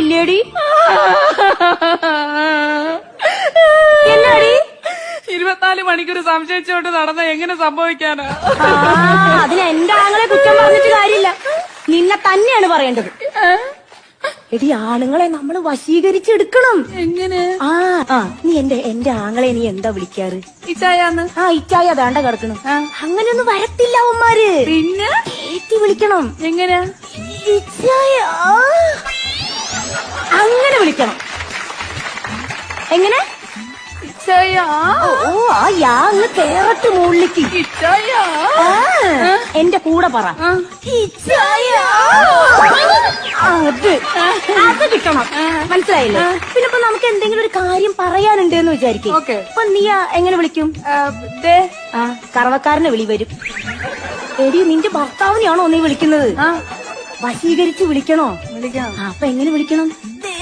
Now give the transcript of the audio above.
ഇല്ലേടി? എന്നാടി? ഇരുപത്തിനാല് മണിക്കൂർ സംശയിച്ചുകൊണ്ട് നടന്ന എങ്ങനെ സംഭവിക്കാനാ? ആ അതിന് എന്റെ ആങ്ങളെ കുറ്റം പറഞ്ഞിട്ട് കാര്യമില്ല. നിന്നെ തന്നെയാണ് പറയേണ്ടത്. എടി ആണുങ്ങളെ നമ്മൾ വശീകരിച്ചെടുക്കണം. എങ്ങനെ? ആ ആ നീ എന്റെ എന്റെ ആങ്ങളെ നീ എന്താ വിളിക്കാറ്? ഇച്ചായാന്ന്? ആ ഇച്ചായ അതാണ്ട കിടക്കണം അങ്ങനെയൊന്നും വരത്തില്ല അവന്മാര്. പിന്നെ? ഏറ്റി വിളിക്കണം. എങ്ങനെയാ? ഇച്ചായ അങ്ങനെ വിളിക്കണം. എങ്ങനെ? ഓ ആ യാ അങ്ങ് കേറട്ട് മുകളിലേക്ക്. എന്റെ കൂടെ പറ. അത്. അത് കിട്ടണം. മനസ്സിലായില്ലേ? പിന്നെ ഇപ്പൊ നമുക്ക് എന്തെങ്കിലും ഒരു കാര്യം പറയാനുണ്ട് എന്ന് വിചാരിക്കും. അപ്പൊ നീ എങ്ങനെ വിളിക്കും? കറവക്കാരനെ വിളി വരും. എടി നിന്റെ ഭർത്താവിനെയാണോ നീ വിളിക്കുന്നത്? വശീകരിച്ച് വിളിക്കണോ? അപ്പൊ എങ്ങനെ വിളിക്കണം? ദേ.